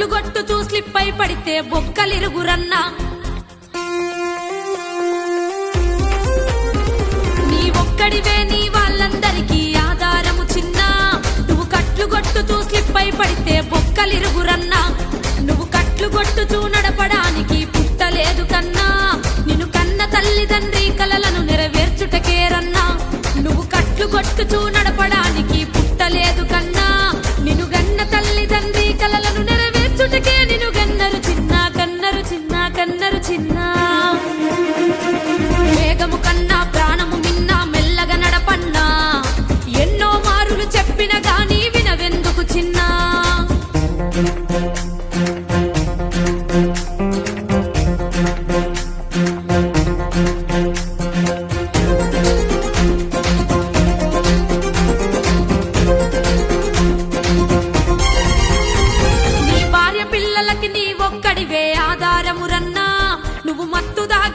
చెట్లు కట్లు కొట్టుతూ స్లిప్ అయి పడితే బొక్కలిరుగురన్నా. నీ ఒక్కడివే నీ వాళ్ళందరికీ ఆధారము చిన్న. నువ్వు కట్లు కొట్టుతూ స్లిప్ అయి పడితే బొక్కలిరుగురన్నా. నువ్వు కట్లు కొట్టుతూ నడపడానికి పుట్టలేదు కన్నా. నిన్ను కన్న తల్లిదండ్రి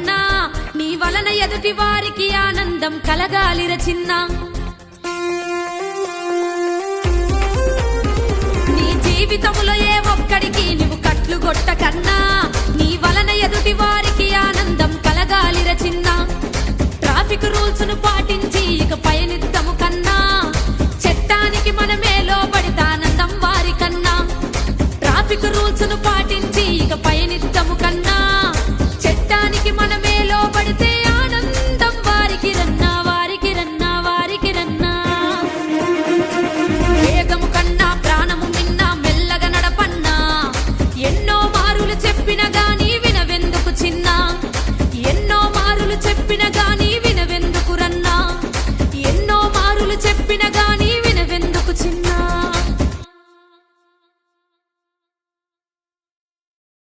ఉన్నా నీ వలన ఎదుటి వారికి ఆనందం కలగాలి రచిన్నా. నీ జీవితములో ఏ ఒక్కడికి నువ్వు కట్లు కొట్ట కన్నా. నీ వలన ఎదుటి వారికి ఆనందం కలగాలి రచిన్నా. ట్రాఫిక్ రూల్స్ను పాటించి ఇక పయనిద్దము కన్నా. చట్టానికి మనమే లోబడితానందం వారి కన్నా. ట్రాఫిక్ రూల్స్ను పాటించి ఇక పయనిద్దాం